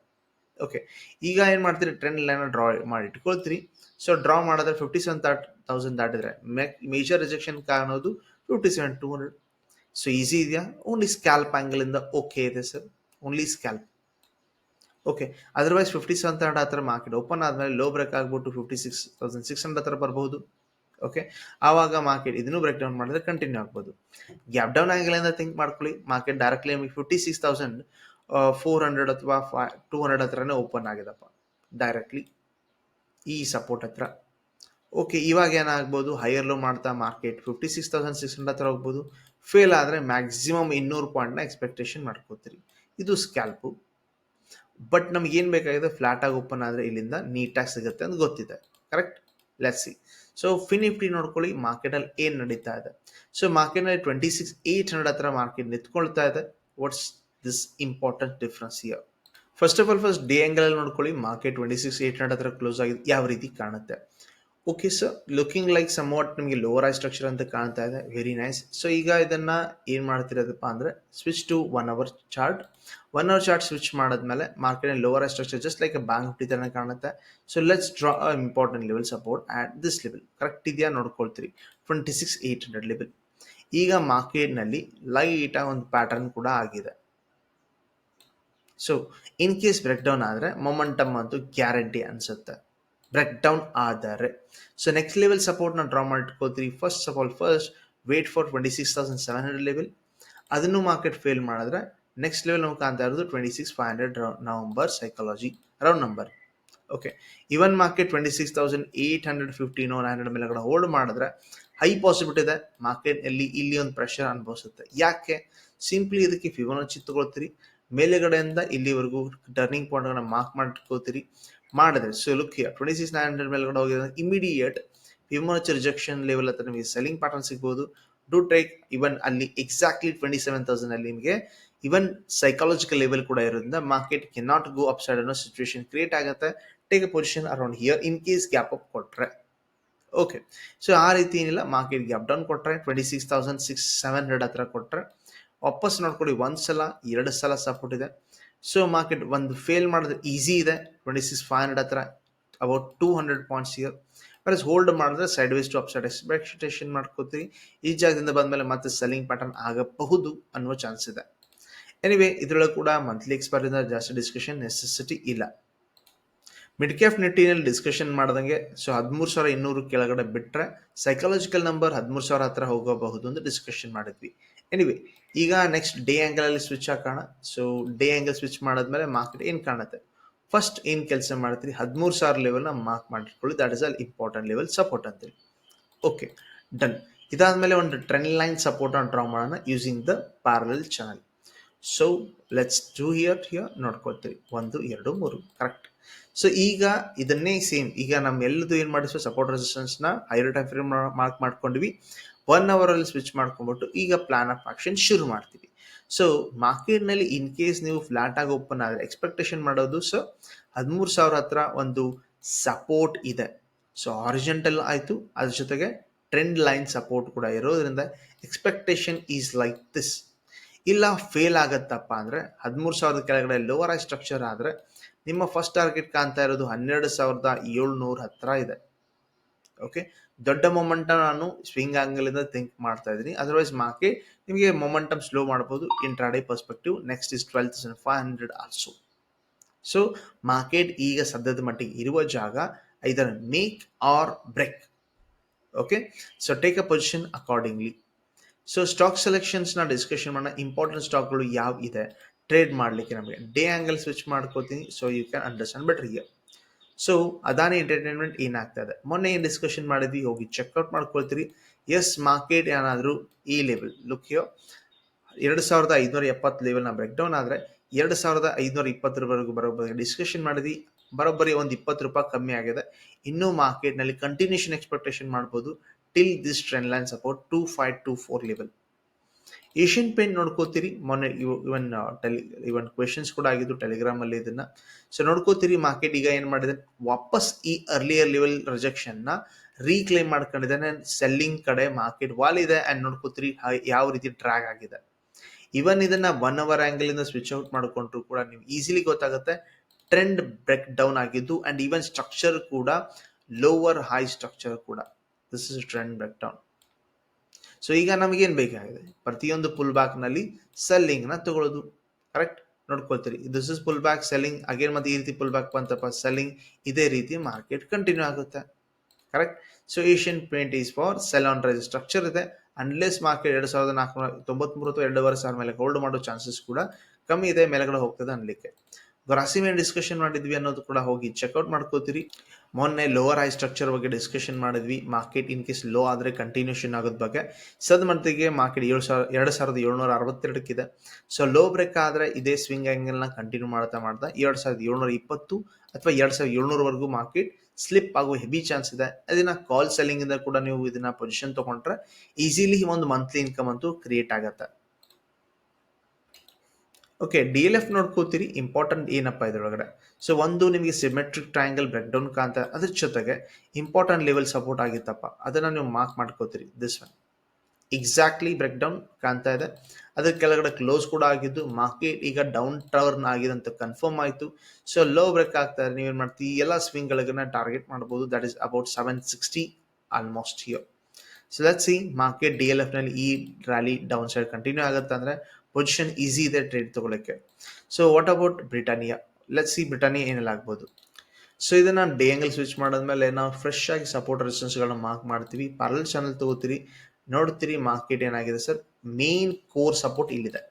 ಓಕೆ ಈಗ ಏನು ಮಾಡ್ತೀರಿ? ಟ್ರೆಂಡ್ ಲೈನ್ ಡ್ರಾ ಮಾಡಿ ಇಟ್ಕೊಳ್ತೀರಿ. ಸೊ ಡ್ರಾ ಮಾಡಿದ್ರೆ ಫಿಫ್ಟಿ ಸೆವೆನ್ ತೌಸಂಡ್ ದಾಟಿದ್ರೆ ಮೇಜರ್ ರಿಜೆಕ್ಷನ್ ಕಾಣೋದು fifty seven two hundred so easy ಇದೆಯಾ? ಓನ್ಲಿ ಸ್ಕ್ಯಾಲ್ಪ್ ಆ್ಯಂಗಲಿಂದ ಓಕೆ ಇದೆ sir only scalp okay otherwise fifty seven third ಥರ ಮಾರ್ಕೆಟ್ ಓಪನ್ ಆದಮೇಲೆ ಲೋ ಬ್ರೇಕ್ ಆಗ್ಬಿಟ್ಟು fifty six thousand six hundred ಹತ್ರ ಬರ್ಬೋದು ಓಕೆ ಆವಾಗ ಮಾರ್ಕೆಟ್ ಇದನ್ನು ಬ್ರೇಕ್ ಡೌನ್ ಮಾಡಿದ್ರೆ ಕಂಟಿನ್ಯೂ ಆಗ್ಬೋದು. ಗ್ಯಾಪ್ ಡೌನ್ ಆಗಿಲ್ಲ ಅಂತ ಥಿಂಕ್ ಮಾಡ್ಕೊಳ್ಳಿ. ಮಾರ್ಕೆಟ್ ಡೈರೆಕ್ಟ್ಲಿ ನಿಮಗೆ fifty six thousand four hundred ಅಥವಾ ಫೈ ಟೂ ಹಂಡ್ರೆಡ್ ಹತ್ರನೇ ಓಪನ್ ಆಗಿದಪ್ಪ. ಡೈರೆಕ್ಟ್ಲಿ ಈ ಸಪೋರ್ಟ್ ಹತ್ರ. ಓಕೆ ಇವಾಗ ಏನಾಗ್ಬೋದು? ಹೈಯರ್ ಲೋ ಮಾಡ್ತಾ market fifty six thousand six hundred ಹತ್ರ ಹೋಗ್ಬೋದು. ಫೇಲ್ ಆದರೆ ಮ್ಯಾಕ್ಸಿಮಮ್ ಇನ್ನೂರು ಪಾಯಿಂಟ್ನ ಎಕ್ಸ್ಪೆಕ್ಟೇಷನ್ ಮಾಡ್ಕೋತೀರಿ. ಇದು ಸ್ಕ್ಯಾಲ್ಪು ಬಟ್ ನಮ್ಗೆ ಏನು ಬೇಕಾಗಿದೆ? ಫ್ಲಾಟ್ ಆಗಿ ಓಪನ್ ಆದರೆ ಇಲ್ಲಿಂದ ನೀಟಾಗಿ ಸಿಗುತ್ತೆ ಅಂತ ಗೊತ್ತಿದೆ. Correct let's see so Fin Nifty Nifty ನೋಡ್ಕೊಳ್ಳಿ ಮಾರ್ಕೆಟಲ್ಲಿ ಏನು ನಡೀತಾ ಇದೆ. ಸೊ ಮಾರ್ಕೆಟ್ನಲ್ಲಿ ಟ್ವೆಂಟಿ ಸಿಕ್ಸ್ ಏಯ್ಟ್ ಹಂಡ್ರೆಡ್ ಹತ್ರ ಮಾರ್ಕೆಟ್ ನಿಂತ್ಕೊಳ್ತಾ ಇದೆ. What's this important difference here first of all first day ಆ್ಯಂಗಲಲ್ಲಿ ನೋಡ್ಕೊಳ್ಳಿ market twenty six eight hundred ಹತ್ರ ಕ್ಲೋಸ್ ಆಗಿದೆ ಯಾವ ರೀತಿ ಕಾಣುತ್ತೆ. Okay sir looking like some what ನಿಮಗೆ ಲೋವರ್ ಐ ಸ್ಟ್ರಕ್ಚರ್ ಅಂತ ಕಾಣ್ತಾ ಇದೆ. ವೆರಿ ನೈಸ್ ಸೊ ಈಗ ಇದನ್ನ ಏನು ಮಾಡ್ತಿರೋದಪ್ಪ ಅಂದರೆ switch to one hour chart one hour chart switch ಮಾಡಿದ್ಮೇಲೆ market lower high structure just like Bank Nifty ಕಾಣುತ್ತೆ. So let's draw important level support at this level correct ಇದೆಯಾ? ನೋಡ್ಕೊಳ್ತೀರಿ. Twenty six eight hundred level ಈಗ ಮಾರ್ಕೆಟ್ನಲ್ಲಿ ಲೈಟಾಗಿ ಒಂದು ಪ್ಯಾಟರ್ನ್ ಕೂಡ ಆಗಿದೆ. So in case break down ಆದರೆ ಮೊಮೆಂಟಮ್ ಅಂತೂ ಗ್ಯಾರಂಟಿ ಅನಿಸುತ್ತೆ. ಬ್ರೇಕ್ ಡೌನ್ ಆದರೆ. ಸೊ ನೆಕ್ಸ್ಟ್ ಲೆವೆಲ್ ಸಪೋರ್ಟ್ನ ಡ್ರಾ ಮಾಡ್ಕೋತೀರಿ first of all first wait for twenty six thousand seven hundred level ಅದನ್ನು ಮಾರ್ಕೆಟ್ ಫೇಲ್ ಮಾಡಿದ್ರೆ ನೆಕ್ಸ್ಟ್ ಲೆವೆಲ್ ನಾವು ಕಾಣ್ತಾ ಇರೋದು twenty six five hundred November psychology round number okay even market twenty six thousand eight hundred fifteen nine hundred ಮೇಲೆಗಡೆ ಹೋಲ್ಡ್ ಮಾಡಿದ್ರೆ ಹೈ ಪಾಸಿಬಿಲಿಟಿ ಇದೆ. ಮಾರ್ಕೆಟ್ ಅಲ್ಲಿ ಇಲ್ಲಿ ಒಂದು ಪ್ರೆಷರ್ ಅನುಭವಿಸುತ್ತೆ. ಯಾಕೆ? ಸಿಂಪ್ಲಿ ಇದಕ್ಕೆ ಫಿಬೋನಚ್ಚಿ ತಗೊಳ್ತೀರಿ. ಮೇಲೆಗಡೆಯಿಂದ ಇಲ್ಲಿವರೆಗೂ ಟರ್ನಿಂಗ್ ಪಾಯಿಂಟ್ಗಳನ್ನ ಮಾರ್ಕ್ ಮಾಡ್ಕೋತೀರಿ ಮಾಡಿದ್ರೆ so look twenty six nine hundred ಮೇಲ್ಗಡೆ ಹೋಗಿದ್ರೆ ಇಮಿಡಿಯೇಟ್ ಫಿಬೋನಚ್ಚಿ ರಿಜೆಕ್ಷನ್ ಲೆವೆಲ್ ಹತ್ರ ನಿಮಗೆ ಸೆಲ್ಲಿಂಗ್ ಪ್ಯಾಟರ್ನ್ ಸಿಗ್ಬೋದು. ಡೂ ಟೇಕ್ ಇವನ್ ಅಲ್ಲಿ ಎಕ್ಸಾಕ್ಟ್ಲಿ ಟ್ವೆಂಟಿ ಸೆವೆನ್ ತೌಸಂಡ್ ಅಲ್ಲಿ ನಿಮಗೆ ಇವನ್ ಸೈಕಾಲಜಿಕಲ್ ಲೆವೆಲ್ ಕೂಡ ಇರೋದ್ರಿಂದ market can not go upside ಅನ್ನೋ ಸಿಚುವೇಶನ್ ಕ್ರಿಯೇಟ್ ಆಗುತ್ತೆ. Take a position around here in case gap up ಕೊಟ್ರೆ. ಓಕೆ ಸೊ ಆ ರೀತಿ ಏನಿಲ್ಲ ಮಾರ್ಕೆಟ್ ಗ್ಯಾಪ್ ಡೌನ್ ಕೊಟ್ರೆ twenty six thousand six seven hundred ಹತ್ರ ಕೊಟ್ರೆ ವಾಪಸ್ ನೋಡ್ಕೊಳ್ಳಿ ಒಂದು ಸಲ ಎರಡು ಸಲ ಸಪೋರ್ಟ್ ಇದೆ. ಸೊ ಮಾರ್ಕೆಟ್ ಒಂದು ಫೇಲ್ ಮಾಡಿದ್ರೆ ಈಸಿ ಇದೆ ಟ್ವೆಂಟಿ ಸಿಕ್ಸ್ ಫೈವ್ ಹಂಡ್ರೆಡ್ ಹತ್ರ about two hundred points here ಬರೀ ಹೋಲ್ಡ್ ಮಾಡಿದ್ರೆ sideways to upside expectation ಮಾಡ್ಕೋತೀರಿ ಈ ಜಾಗದಿಂದ ಬಂದಮೇಲೆ ಮತ್ತೆ ಸೆಲ್ಲಿಂಗ್ ಪ್ಯಾಟರ್ನ್ ಆಗಬಹುದು ಅನ್ನೋ ಚಾನ್ಸ್ ಇದೆ ಎನಿವೆ ಇದರೊಳಗೆ ಕೂಡ ಮಂತ್ಲಿ ಎಕ್ಸ್ಪೈರಿಂದ ಜಾಸ್ತಿ ಡಿಸ್ಕಷನ್ ನೆಸೆಸಿಟಿ ಇಲ್ಲ ಮಿಡ್ ಕ್ಯಾಪ್ ನಿಟ್ಟಿನಲ್ಲಿ ಡಿಸ್ಕಷನ್ ಮಾಡ್ದಂಗೆ ಸೊ ಹದಿಮೂರು ಸಾವಿರ ಇನ್ನೂರು ಕೆಳಗಡೆ ಬಿಟ್ಟರೆ ಸೈಕಾಲಜಿಕಲ್ ನಂಬರ್ ಹದಿಮೂರು ಸಾವಿರ ಹತ್ರ ಹೋಗಬಹುದು ಅಂತ ಡಿಸ್ಕಷನ್ ಮಾಡಿದ್ವಿ. ಎನಿವೆ ಈಗ ನೆಕ್ಸ್ಟ್ ಡೇ ಆ್ಯಂಗಲಲ್ಲಿ ಸ್ವಿಚ್ ಹಾಕೋಣ. ಸೊ ಡೇ ಆ್ಯಂಗಲ್ ಸ್ವಿಚ್ ಮಾಡಿದ್ಮೇಲೆ ಮಾರ್ಕೆಟ್ ಏನು ಕಾಣುತ್ತೆ? ಫಸ್ಟ್ ಏನು ಕೆಲಸ ಮಾಡ್ತೀರಿ? ಹದಿಮೂರು ಸಾವಿರ ಲೆವೆಲ್ನ mark ಮಾಡಿಟ್ಕೊಳ್ಳಿ. That is all important level support ಅಂತೇಳಿ ಓಕೆ ಡನ್ ಇದಾದಮೇಲೆ ಒಂದು ಟ್ರೆಂಡ್ ಲೈನ್ ಸಪೋರ್ಟ್ ಡ್ರಾ ಮಾಡೋಣ using the parallel channel so let's do here here ನೋಡ್ಕೊಳ್ತೀರಿ. ಒಂದು, ಎರಡು, ಮೂರು. ಕರೆಕ್ಟ್ ಸೊ ಈಗ ಇದನ್ನೇ ಸೇಮ್ ಈಗ ನಮ್ಮ ಎಲ್ಲದು ಏನು ಮಾಡಿಸ್ವಿ? ಸಪೋರ್ಟ್ ರೆಸಿಸ್ಟೆನ್ಸ್ನ ಹೈರ್ ಟೈಮ್ ಫ್ರೇಮ್ ಮಾರ್ಕ್ ಮಾಡ್ಕೊಂಡ್ವಿ. ಒನ್ ಅವರಲ್ಲಿ ಸ್ವಿಚ್ ಮಾಡ್ಕೊಂಡ್ಬಿಟ್ಟು ಈಗ ಪ್ಲಾನ್ ಆಫ್ ಆಕ್ಷನ್ ಶುರು ಮಾಡ್ತೀವಿ. ಸೊ ಮಾರ್ಕೆಟ್ನಲ್ಲಿ ಇನ್ ಕೇಸ್ ನೀವು ಫ್ಲಾಟ್ ಆಗಿ ಓಪನ್ ಆದರೆ ಎಕ್ಸ್ಪೆಕ್ಟೇಷನ್ ಮಾಡೋದು ಸೊ ಹದಿಮೂರು ಸಾವಿರ ಹತ್ರ ಒಂದು ಸಪೋರ್ಟ್ ಇದೆ. ಸೊ ಆರಿಜೆಂಟಲ್ ಆಯಿತು. ಅದ್ರ ಜೊತೆಗೆ ಟ್ರೆಂಡ್ ಲೈನ್ ಸಪೋರ್ಟ್ ಕೂಡ ಇರೋದ್ರಿಂದ ಎಕ್ಸ್ಪೆಕ್ಟೇಷನ್ ಈಸ್ ಲೈಕ್ ದಿಸ್ ಇಲ್ಲ ಫೇಲ್ ಆಗತ್ತಪ್ಪ ಅಂದರೆ, ಹದಿಮೂರು ಸಾವಿರದ ಕೆಳಗಡೆ ಲೋವರ್ ಆಗಿ ಸ್ಟ್ರಕ್ಚರ್ ಆದರೆ ನಿಮ್ಮ ಫಸ್ಟ್ ಟಾರ್ಗೆಟ್ ಕಾಣ್ತಾ ಇರೋದು ಹನ್ನೆರಡು ಸಾವಿರದ ಏಳ್ನೂರ ಹತ್ರ ಇದೆ. ಓಕೆ ದೊಡ್ಡ ಮೊಮೆಂಟಮ್ ನಾನು ಸ್ವಿಂಗ್ ಆಂಗಲಿಂದ ಥಿಂಕ್ ಮಾಡ್ತಾ ಇದ್ದೀನಿ. ಅದರ್ವೈಸ್ ಮಾರ್ಕೆಟ್ ನಿಮಗೆ ಮೊಮೆಂಟಮ್ ಸ್ಲೋ ಮಾಡ್ಬೋದು intraday perspective next is twelve thousand five hundred also so market ಈಗ ಸದ್ಯದ ಮಟ್ಟಿಗೆ ಇರುವ ಜಾಗ either make or break okay so take a position accordingly so stock ಸೆಲೆಕ್ಷನ್ಸ್ನ discussion ಮಾಡೋಣ. ಇಂಪಾರ್ಟೆಂಟ್ ಸ್ಟಾಕ್ಗಳು ಯಾವ ಇದೆ? ಟ್ರೇಡ್ ಮಾಡಲಿಕ್ಕೆ ನಮಗೆ ಡೇ ಆ್ಯಂಗಲ್ ಸ್ವಿಚ್ ಮಾಡ್ಕೋತೀನಿ. So you can understand better here so Adani entertainment ಏನಾಗ್ತಾ ಇದೆ? ಮೊನ್ನೆ ಏನು ಡಿಸ್ಕಷನ್ ಮಾಡಿದ್ವಿ? ಹೋಗಿ ಚೆಕ್ಔಟ್ ಮಾಡ್ಕೊಳ್ತೀರಿ. ಎಸ್ ಮಾರ್ಕೆಟ್ ಏನಾದರೂ ಈ ಲೆವೆಲ್ ಲುಕ್ ಯೋ ಎರಡು ಸಾವಿರದ ಐದುನೂರ ಎಪ್ಪತ್ತು ಲೆವೆಲ್ನ ಬ್ರೇಕ್ ಡೌನ್ ಆದರೆ, ಎರಡು ಸಾವಿರದ ಐದುನೂರ ಇಪ್ಪತ್ತರವರೆಗೂ ಬರೋಬ್ಬರಿ ಡಿಸ್ಕಷನ್ ಮಾಡಿದ್ವಿ. ಬರೋಬ್ಬರಿ ಒಂದು ಇಪ್ಪತ್ತು ರೂಪಾಯಿ ಕಮ್ಮಿ ಆಗಿದೆ. ಇನ್ನೂ ಮಾರ್ಕೆಟ್ನಲ್ಲಿ ಕಂಟಿನ್ಯೂಷನ್ ಎಕ್ಸ್ಪೆಕ್ಟೇಷನ್ ಮಾಡ್ಬೋದು. Till this trend line support two five two four level Asian Paint ನೋಡ್ಕೋತೀರಿ. ಮೊನ್ನೆ ಇವನ್ ಟೆಲಿ, ಇವನ್ ಕ್ವೆಶನ್ಸ್ ಕೂಡ ಆಗಿದ್ದು ಟೆಲಿಗ್ರಾಮ್ ಅಲ್ಲಿ ಇದನ್ನ. ಸೊ ನೋಡ್ಕೋತೀರಿ ಮಾರ್ಕೆಟ್ ಈಗ ಏನ್ ಮಾಡಿದೆ? ವಾಪಸ್ ಈ ಅರ್ಲಿಯರ್ ಲೆವೆಲ್ ರಿಜೆಕ್ಷನ್ನ ರೀಕ್ಲೇಮ್ ಮಾಡ್ಕೊಂಡಿದ್ದಾನೆ. ಸೆಲ್ಲಿಂಗ್ ಕಡೆ ಮಾರ್ಕೆಟ್ ವಾಲ್ ಇದೆ. ಅಂಡ್ ನೋಡ್ಕೋತೀರಿ ಯಾವ ರೀತಿ ಟ್ರ್ಯಾಗ್ ಆಗಿದೆ. ಇವನ್ ಇದನ್ನ ಒನ್ ಅವರ್ ಆಂಗಲ್ ಇಂದ ಸ್ವಿಚ್ ಔಟ್ ಮಾಡ್ಕೊಂಡ್ರು ಕೂಡ ನೀವು ಈಸಿಲಿ ಗೊತ್ತಾಗುತ್ತೆ. ಟ್ರೆಂಡ್ ಬ್ರೇಕ್ ಡೌನ್ ಆಗಿದ್ದು. ಅಂಡ್ ಈವನ್ ಸ್ಟ್ರಕ್ಚರ್ ಕೂಡ ಲೋವರ್ ಹೈ ಸ್ಟ್ರಕ್ಚರ್ ಕೂಡ. This is trend break down so ಈಗ ನಮಗೇನು ಬೇಕಾಗಿದೆ? ಪ್ರತಿಯೊಂದು ಪುಲ್ ಸೆಲ್ಲಿಂಗ್ ಸೆಲ್ಲಿಂಗ್ನ ತಗೊಳ್ಳೋದು. Correct ನೋಡ್ಕೊಳ್ತೀರಿ. This is pull back selling again ಮತ್ತೆ ಈ ರೀತಿ ಪುಲ್ ಬ್ಯಾಕ್ ಬಂತಪ್ಪ? ಸೆಲ್ಲಿಂಗ್ ಇದೇ ರೀತಿ ಮಾರ್ಕೆಟ್ ಕಂಟಿನ್ಯೂ ಆಗುತ್ತೆ. Correct so Asian Paint is for sell on rise structure ಇದೆ. ಅನ್ಲೆಸ್ ಮಾರ್ಕೆಟ್ ಎರಡು ಸಾವಿರದ ನಾಲ್ಕುನೂರ ತೊಂಬತ್ಮೂರು ಅಥವಾ ಎರಡೂವರೆ ಸಾವಿರ ಮೇಲೆ ಹೋಲ್ಡ್ ಮಾಡೋ ಚಾನ್ಸಸ್ ಕೂಡ ಕಮ್ಮಿ ಇದೆ. ಮೇಲೆಗಡೆ ಹೋಗ್ತದೆ ಅನ್ಲಿಕ್ಕೆ. ರಾಸಿ ಮೇಲೆ ಡಿಸ್ಕಷನ್ ಮಾಡಿದ್ವಿ ಅನ್ನೋದು ಕೂಡ ಹೋಗಿ ಚೆಕ್ಔಟ್ ಮಾಡ್ಕೋತೀರಿ. ಮೊನ್ನೆ ಲೋವರ್ ಐ ಸ್ಟ್ರಕ್ಚರ್ ಬಗ್ಗೆ ಡಿಸ್ಕಷನ್ ಮಾಡಿದ್ವಿ. ಮಾರ್ಕೆಟ್ ಇನ್ ಕೇಸ್ ಲೋ ಆದರೆ ಕಂಟಿನ್ಯೂಷನ್ ಆಗೋದ್ ಬಗ್ಗೆ. ಸದ್ ಮಟ್ಟಿಗೆ ಮಾರ್ಕೆಟ್ ಏಳು ಸಾವಿರ, ಎರಡು ಸಾವಿರದ ಏಳ್ನೂರ ಅರವತ್ತೆರಡಕ್ಕಿದೆ. ಸೊ ಲೋ ಬ್ರೇಕ್ ಆದರೆ ಇದೇ ಸ್ವಿಂಗ್ ಆ್ಯಂಗಲ್ನ ಕಂಟಿನ್ಯೂ ಮಾಡ್ತಾ ಮಾಡ್ತಾ ಎರಡು ಸಾವಿರದ ಏಳ್ನೂರ ಇಪ್ಪತ್ತು ಅಥವಾ ಎರಡು ಸಾವಿರದ ಏಳ್ನೂರವರೆಗೂ ಮಾರ್ಕೆಟ್ ಸ್ಲಿಪ್ ಆಗುವ ಹೆವಿ ಚಾನ್ಸ್ ಇದೆ. ಅದನ್ನ ಕಾಲ್ ಸೆಲ್ಲಿಂಗ್ ಇಂದ ಕೂಡ ನೀವು ಇದನ್ನ ಪೊಸಿಷನ್ ತಗೊಂಡ್ರೆ ಈಸಿಲಿ ಒಂದು ಮಂತ್ಲಿ ಇನ್ಕಮ್ ಅಂತೂ ಕ್ರಿಯೇಟ್ ಆಗತ್ತೆ. ಓಕೆ ಡಿ ಎಲ್ ಎಫ್ ನೋಡ್ಕೋತೀರಿ ಇಂಪಾರ್ಟೆಂಟ್ ಏನಪ್ಪ ಇದ್ರೊಳಗಡೆ? ಸೊ ಒಂದು ನಿಮಗೆ ಸಿಮೆಟ್ರಿಕ್ ಟ್ರಯಾಂಗಲ್ ಬ್ರೆಕ್ ಡೌನ್ ಕಾಂತ ಅದ್ರ ಜೊತೆಗೆ ಇಂಪಾರ್ಟೆಂಟ್ ಲೆವೆಲ್ ಸಪೋರ್ಟ್ ಆಗಿತ್ತಪ್ಪ. ಅದನ್ನು ನೀವು ಮಾರ್ಕ್ ಮಾಡ್ಕೋತೀರಿ this one exactly break down ಕಾಣ್ತಾ ಇದೆ. ಅದ್ರ ಕೆಳಗಡೆ ಕ್ಲೋಸ್ ಕೂಡ ಆಗಿದ್ದು ಮಾರ್ಕೆಟ್ ಈಗ ಡೌನ್ ಟರ್ನ್ ಆಗಿದೆ ಅಂತ ಕನ್ಫರ್ಮ್ ಆಯಿತು. ಸೊ ಲೋ ಬ್ರೇಕ್ ಆಗ್ತಾ ಇದೆ, ನೀವೇನು ಮಾಡ್ತೀವಿ ಎಲ್ಲ ಸ್ವಿಂಗ್ಗಳಿಗನ್ನ ಟಾರ್ಗೆಟ್ ಮಾಡ್ಬೋದು. That is about seven sixty almost here so let see market D L ಎಫ್ನಲ್ಲಿ ಈ ರ್ಯಾಲಿ ಡೌನ್ ಸೈಡ್ ಕಂಟಿನ್ಯೂ ಆಗುತ್ತೆ ಅಂದ್ರೆ ಪೊಸಿಷನ್ ಈಸಿ ಇದೆ trade ತಗೊಳ್ಳಕ್ಕೆ so what about Britannia let see Britannia ಏನೆಲ್ಲ ಆಗ್ಬೋದು. ಸೊ ಇದನ್ನ ಡೇ ಆಂಗಲ್ ಸ್ವಿಚ್ ಮಾಡಿದ್ಮೇಲೆ ನಾವು ಫ್ರೆಶ್ ಆಗಿ ಸಪೋರ್ಟ್ ರೆಸಿಸ್ಟೆನ್ಸ್ಗಳನ್ನ ಮಾರ್ಕ್ ಮಾಡ್ತೀವಿ. ಪಾರಲ್ ಚಾನಲ್ ತಗೋತೀರಿ. ನೋಡ್ತೀರಿ ಮಾರ್ಕೆಟ್ ಏನಾಗಿದೆ ಸರ್ ಮೇನ್ ಕೋರ್ ಸಪೋರ್ಟ್ ಇಲ್ಲಿದೆ.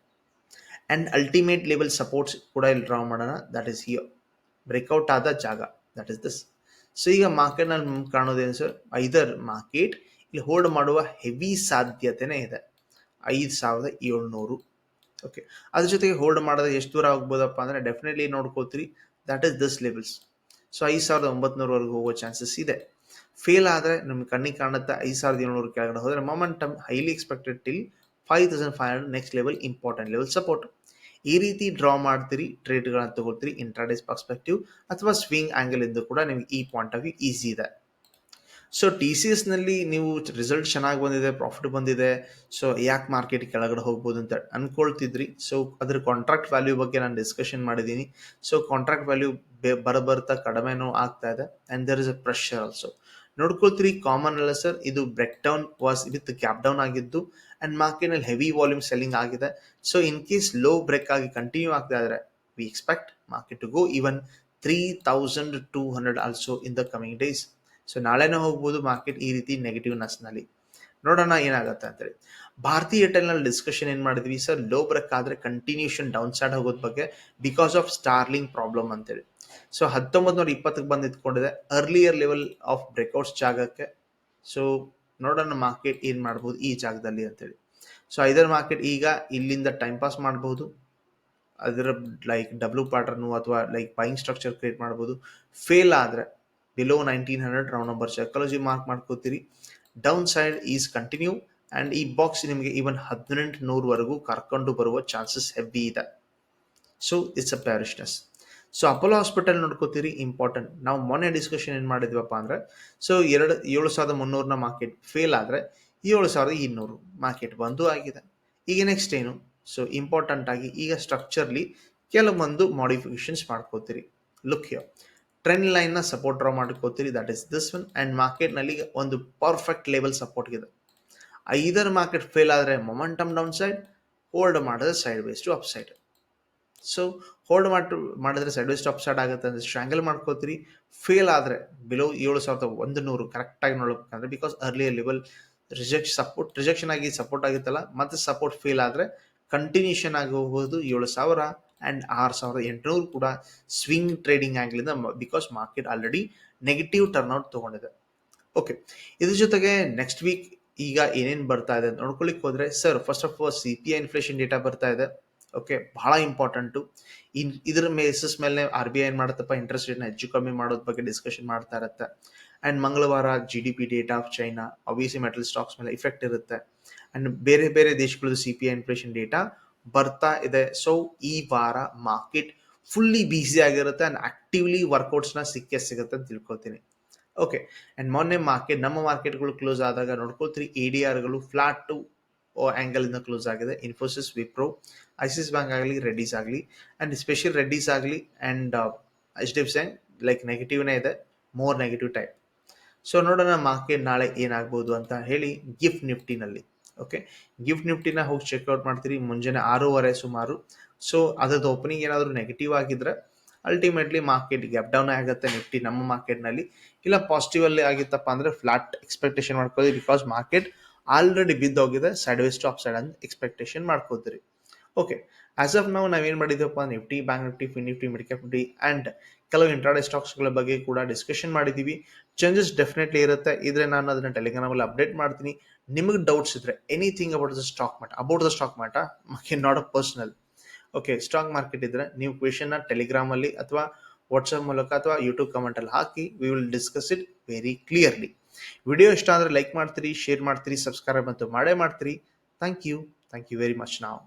ಅಂಡ್ ಅಲ್ಟಿಮೇಟ್ ಲೆವೆಲ್ ಸಪೋರ್ಟ್ಸ್ ಕೂಡ ಇಲ್ಲಿ ಡ್ರಾ ಮಾಡೋಣ. ದಟ್ ಇಸ್ ಹಿಯರ್ ಬ್ರೇಕ್ಔಟ್ ಆದ ಜಾಗ. ದಟ್ ಇಸ್ ದಿಸ್ ಸೊ ಈಗ ಮಾರ್ಕೆಟ್ನಲ್ಲಿ ಕಾಣೋದೇನು ಸರ್ ಐದರ್ ಮಾರ್ಕೆಟ್ ಇಲ್ಲಿ ಹೋಲ್ಡ್ ಮಾಡುವ ಹೆವಿ ಸಾಧ್ಯತೆನೇ ಇದೆ. ಐದು ಸಾವಿರದ ಏಳ್ನೂರು. ಓಕೆ ಅದ್ರ ಜೊತೆಗೆ ಹೋಲ್ಡ್ ಮಾಡೋದು ಎಷ್ಟು ದೂರ ಆಗ್ಬೋದಪ್ಪ ಅಂದರೆ definitely ನೋಡ್ಕೋತೀರಿ that is this levels so ಐದು ಸಾವಿರದ ಒಂಬತ್ನೂರವರೆಗೂ ಹೋಗೋ ಚಾನ್ಸಸ್ ಇದೆ. ಫೇಲ್ ಆದರೆ ನಿಮ್ಗೆ ಕಣ್ಣಿಗೆ ಕಾಣುತ್ತೆ ಐದು ಸಾವಿರದ ಏಳ್ನೂರು ಕೆಳಗಡೆ ಹೋದರೆ momentum highly expected till five thousand five hundred next level important level support ಈ ರೀತಿ ಡ್ರಾ ಮಾಡ್ತೀರಿ ಟ್ರೇಡ್ಗಳನ್ನ ತಗೋತೀರಿ ಇಂಟ್ರಾಡೇಸ್ ಪರ್ಸ್ಪೆಕ್ಟಿವ್ ಅಥವಾ ಸ್ವಿಂಗ್ ಆ್ಯಂಗಲ್ ಇಂದ ಕೂಡ ನಿಮ್ಗೆ ಈ ಪಾಯಿಂಟ್ ಆಫ್ ವ್ಯೂ ಈಸಿ ಇದೆ. ಸೊ ಟಿ ಸಿ ಎಸ್ನಲ್ಲಿ ನೀವು ರಿಸಲ್ಟ್ ಚೆನ್ನಾಗಿ ಬಂದಿದೆ ಪ್ರಾಫಿಟ್ ಬಂದಿದೆ ಸೊ ಯಾಕೆ ಮಾರ್ಕೆಟ್ ಕೆಳಗಡೆ ಹೋಗ್ಬೋದು ಅಂತ ಅನ್ಕೊಳ್ತಿದ್ರಿ. ಸೊ ಅದ್ರ ಕಾಂಟ್ರಾಕ್ಟ್ ವ್ಯಾಲ್ಯೂ ಬಗ್ಗೆ ನಾನು ಡಿಸ್ಕಷನ್ ಮಾಡಿದ್ದೀನಿ. ಸೊ ಕಾಂಟ್ರಾಕ್ಟ್ ವ್ಯಾಲ್ಯೂ ಬರ ಬರ್ತಾ ಕಡಿಮೆನೂ ಆಗ್ತಾ ಇದೆ and there is a pressure also ನೋಡ್ಕೊಳ್ತೀರಿ common ಅಲ್ಲ ಸರ್ ಇದು break down was with gap down ಆಗಿದ್ದು ಆ್ಯಂಡ್ ಮಾರ್ಕೆಟ್ನಲ್ಲಿ ಹೆವಿ ವಾಲ್ಯೂಮ್ ಸೆಲ್ಲಿಂಗ್ ಆಗಿದೆ. So in case low break ಆಗಿ ಕಂಟಿನ್ಯೂ ಆಗ್ತಾ ಇದ್ರೆ we expect market to go even three thousand two hundred also in the coming days so ನಾಳೆನೂ ಹೋಗ್ಬೋದು ಮಾರ್ಕೆಟ್ ಈ ರೀತಿ ನೆಗೆಟಿವ್ನೆಸ್ನಲ್ಲಿ ನೋಡೋಣ ಏನಾಗುತ್ತೆ ಅಂತೇಳಿ. ಭಾರತೀಯ ಏರ್ಟೆಲ್ನಲ್ಲಿ ಡಿಸ್ಕಷನ್ ಏನು ಮಾಡಿದ್ವಿ ಸರ್ ಲೋ ಬ್ರೇಕ್ ಆದರೆ ಕಂಟಿನ್ಯೂಷನ್ ಡೌನ್ ಸೈಡ್ ಹೋಗೋದ್ ಬಗ್ಗೆ ಬಿಕಾಸ್ ಆಫ್ ಸ್ಟಾರ್ಲಿಂಗ್ ಪ್ರಾಬ್ಲಮ್ ಅಂತೇಳಿ. ಸೊ ಹತ್ತೊಂಬತ್ತು ನೂರ ಇಪ್ಪತ್ತಕ್ಕೆ ಬಂದು ಇಟ್ಕೊಂಡಿದೆ ಅರ್ಲಿಯರ್ ಲೆವೆಲ್ ಆಫ್ ಬ್ರೇಕ್ಔಟ್ಸ್ ಜಾಗಕ್ಕೆ. ಸೊ ನೋಡೋಣ ಮಾರ್ಕೆಟ್ ಏನು ಮಾಡ್ಬೋದು ಈ ಜಾಗದಲ್ಲಿ ಅಂತೇಳಿ. ಸೊ ಐದರ್ ಮಾರ್ಕೆಟ್ ಈಗ ಇಲ್ಲಿಂದ ಟೈಮ್ ಪಾಸ್ ಮಾಡಬಹುದು ಅದರ ಲೈಕ್ ಡಬ್ಲ್ಯೂ ಪ್ಯಾಟರ್ನು ಅಥವಾ ಲೈಕ್ ಬೈಯಿಂಗ್ ಸ್ಟ್ರಕ್ಚರ್ ಕ್ರಿಯೇಟ್ ಮಾಡ್ಬೋದು. ಫೇಲ್ ಆದರೆ below nineteen hundred round number psychology mark ಮಾಡ್ಕೋತೀರಿ. Downside is continue and ಈ ಬಾಕ್ಸ್ ನಿಮಗೆ ಈವನ್ ಹದಿನೆಂಟು ನೂರವರೆಗೂ ಕರ್ಕೊಂಡು ಬರುವ ಚಾನ್ಸಸ್ ಹೆವಿ ಇದೆ. So it's a bearishness so Apollo Hospital ನೋಡ್ಕೋತೀರಿ important ನಾವು ಮೊನ್ನೆ ಡಿಸ್ಕಷನ್ ಏನು ಮಾಡಿದ್ವಪ್ಪ ಅಂದರೆ ಸೊ ಎರಡು, ಏಳು ಸಾವಿರದ ಮುನ್ನೂರನ ಮಾರ್ಕೆಟ್ ಫೇಲ್ ಆದರೆ, ಏಳು ಸಾವಿರದ ಇನ್ನೂರು ಮಾರ್ಕೆಟ್ ಬಂದು ಆಗಿದೆ. ಈಗ ನೆಕ್ಸ್ಟ್ ಏನು? ಸೊ ಇಂಪಾರ್ಟೆಂಟ್ ಆಗಿ ಈಗ ಸ್ಟ್ರಕ್ಚರ್ಲಿ ಕೆಲವೊಂದು ಮಾಡಿಫಿಕೇಶನ್ಸ್ ಮಾಡ್ಕೋತೀರಿ. ಲುಕ್ ಯೋ ಟ್ರೆಂಡ್ ಲೈನ್ನ ಸಪೋರ್ಟ್ ಡ್ರಾ ಮಾಡ್ಕೋತೀರಿ that is this one and ಮಾರ್ಕೆಟ್ನಲ್ಲಿ ಒಂದು ಪರ್ಫೆಕ್ಟ್ ಲೆವೆಲ್ ಸಪೋರ್ಟ್ ಇದೆ ಐದರ್ ಮಾರ್ಕೆಟ್ ಫೇಲ್ ಆದರೆ ಮೊಮೆಂಟಮ್ ಡೌನ್ ಸೈಡ್ ಹೋಲ್ಡ್ ಮಾಡಿದ್ರೆ sideways to upside so hold ಮಾಡಿ, ಮಾಡಿದ್ರೆ sideways to upside ಆಗುತ್ತೆ ಅಂದರೆ ಸ್ಟ್ರಾಂಗಲ್ ಮಾಡ್ಕೋತೀರಿ ಫೇಲ್ ಆದರೆ ಬಿಲೋ ಏಳು ಸಾವಿರದ ಒಂದು ನೂರು ಕರೆಕ್ಟಾಗಿ ನೋಡ್ಬೇಕಂದ್ರೆ because early level reject support rejection ಆಗಿ ಸಪೋರ್ಟ್ ಆಗುತ್ತಲ್ಲ, ಮತ್ತೆ ಸಪೋರ್ಟ್ ಫೇಲ್ ಆದರೆ ಕಂಟಿನ್ಯೂಷನ್ ಆಗಿ ಹೋಗೋದು ಏಳು ಸಾವಿರ. ಆ್ಯಂಡ್ ಆರು ಸಾವಿರದ ಎಂಟುನೂರು ಕೂಡ swing trading ಆ್ಯಂಗ್ಲಿಂದ because market already negative turnout ತೊಗೊಂಡಿದೆ. Okay ಇದ್ರ ಜೊತೆಗೆ ನೆಕ್ಸ್ಟ್ ವೀಕ್ ಈಗ ಏನೇನು ಬರ್ತಾ ಇದೆ ಅಂತ ನೋಡ್ಕೊಳ್ಳಿಕ್ಕೆ ಹೋದ್ರೆ sir first of all C P I inflation data ಬರ್ತಾ ಇದೆ. ಓಕೆ ಬಹಳ ಇಂಪಾರ್ಟೆಂಟು ಇನ್, ಇದ್ರ ಮೇಸಸ್ ಮೇಲೆ ಆರ್ ಬಿ ಐ ಏನು ಮಾಡುತ್ತಪ್ಪ? ಇಂಟ್ರೆಸ್ಟ್ ರೇಟ್ನ ಹೆಚ್ಚು ಕಮ್ಮಿ ಮಾಡೋದ್ ಬಗ್ಗೆ ಡಿಸ್ಕಷನ್ ಮಾಡ್ತಾ ಇರುತ್ತೆ. ಆ್ಯಂಡ್ ಮಂಗಳವಾರ G D P data of China ಅವಿಸಿ metal stocks ಮೇಲೆ ಇಫೆಕ್ಟ್ ಇರುತ್ತೆ. ಆ್ಯಂಡ್ ಬೇರೆ ಬೇರೆ ದೇಶಗಳದ್ದು C P I inflation data ಬರ್ತಾ ಇದೆ. ಸೊ ಈ ವಾರ ಮಾರ್ಕೆಟ್ ಫುಲ್ಲಿ ಬ್ಯುಸಿ ಆಗಿರುತ್ತೆ ಆ್ಯಂಡ್ ಆಕ್ಟಿವ್ಲಿ ವರ್ಕೌಟ್ಸ್ನ ಸಿಕ್ಕೇ ಸಿಗುತ್ತೆ ಅಂತ ತಿಳ್ಕೊತೀನಿ ಓಕೆ ಆ್ಯಂಡ್ ಮೊನ್ನೆ ಮಾರ್ಕೆಟ್ ನಮ್ಮ ಮಾರ್ಕೆಟ್ಗಳು ಕ್ಲೋಸ್ ಆದಾಗ ನೋಡ್ಕೊಳ್ತೀರಿ ಎ ಡಿ ಆರ್ಗಳು ಫ್ಲಾಟ್ ಟು ಆ್ಯಂಗಲ್ ಇಂದ ಕ್ಲೋಸ್ ಆಗಿದೆ. ಇನ್ಫೋಸಿಸ್ ವಿಪ್ರೋ ಐಸಿಸ್ ಬ್ಯಾಂಕ್ ಆಗಲಿ ರೆಡ್ಡೀಸ್ ಆಗಲಿ ಆ್ಯಂಡ್ ಸ್ಪೆಷಲ್ ರೆಡ್ಡೀಸ್ ಆಗಲಿ and H D F C like ನೆಗೆಟಿವ್ನೇ ಇದೆ. ಮೋರ್ ನೆಗೆಟಿವ್ ಟೈಪ್ ಸೊ ನೋಡೋಣ ಮಾರ್ಕೆಟ್ ನಾಳೆ ಏನಾಗ್ಬೋದು ಅಂತ ಹೇಳಿ ಗಿಫ್ಟ್ ನಿಫ್ಟಿನಲ್ಲಿ ಓಕೆ ಗಿಫ್ಟ್ ನಿಫ್ಟಿನ ಹೋಗಿ ಚೆಕ್ಔಟ್ ಮಾಡ್ತೀರಿ, ಮುಂಜಾನೆ ಆರೂವರೆ ಸುಮಾರು. ಸೊ ಅದ್ರದ್ದು ಓಪನಿಂಗ್ ಏನಾದರೂ ನೆಗೆಟಿವ್ ಆಗಿದ್ರೆ ಅಲ್ಟಿಮೇಟ್ಲಿ ಮಾರ್ಕೆಟ್ ಗ್ಯಾಪ್ ಡೌನ್ ಆಗುತ್ತೆ ನಿಫ್ಟಿ ನಮ್ಮ ಮಾರ್ಕೆಟ್ನಲ್ಲಿ ಇಲ್ಲ ಪಾಸಿಟಿವ್ ಅಲ್ಲಿ ಆಗಿತ್ತಪ್ಪ ಅಂದ್ರೆ ಫ್ಲಾಟ್ ಎಕ್ಸ್ಪೆಕ್ಟೇಷನ್ ಮಾಡ್ಕೋದ್ರಿ ಬಿಕಾಸ್ ಮಾರ್ಕೆಟ್ ಆಲ್ರೆಡಿ ಬಿದ್ದೋಗಿದೆ ಸೈಡ್ ವೇಸ್ ಆಫ್ ಸೈಡ್ ಅಂತ ಎಕ್ಸ್ಪೆಕ್ಟೇಷನ್ ಮಾಡ್ಕೋತೀರಿ. ಓಕೆ ಆಸ್ ಆಫ್ ನಾವು ನಾವೇನು ಮಾಡಿದ್ದೀವಪ್ಪ Nifty Bank Nifty Fin Nifty mid cap Nifty and ಕೆಲವು ಇಂಟ್ರಾಡೇ ಸ್ಟಾಕ್ಸ್ಗಳ ಬಗ್ಗೆ ಕೂಡ ಡಿಸ್ಕಷನ್ ಮಾಡಿದ್ದೀವಿ ಚೇಂಜಸ್ ಡೆಫಿನೆಟ್ಲಿ ಇರುತ್ತೆ. ಇದ್ರೆ ನಾನು ಅದನ್ನ ಟೆಲಿಗ್ರಾಮಲ್ಲಿ ಅಪ್ಡೇಟ್ ಮಾಡ್ತೀನಿ. ನಿಮಗೆ ಡೌಟ್ಸ್ ಇದ್ರೆ anything about the stock market about the stock market not a personal okay stock market ಇದ್ರೆ ನೀವು ಕ್ವೆಶನ್ನ ಟೆಲಿಗ್ರಾಮಲ್ಲಿ ಅಥವಾ ವಾಟ್ಸಪ್ ಮೂಲಕ ಅಥವಾ ಯೂಟ್ಯೂಬ್ ಕಮೆಂಟಲ್ಲಿ ಹಾಕಿ we will discuss it very clearly video ಇಷ್ಟ ಅಂದರೆ ಲೈಕ್ ಮಾಡ್ತೀರಿ ಶೇರ್ ಮಾಡ್ತೀರಿ ಸಬ್ಸ್ಕ್ರೈಬ್ ಅಂತೂ ಮಾಡೇ ಮಾಡ್ತೀರಿ. Thank you thank you very much ನಾವು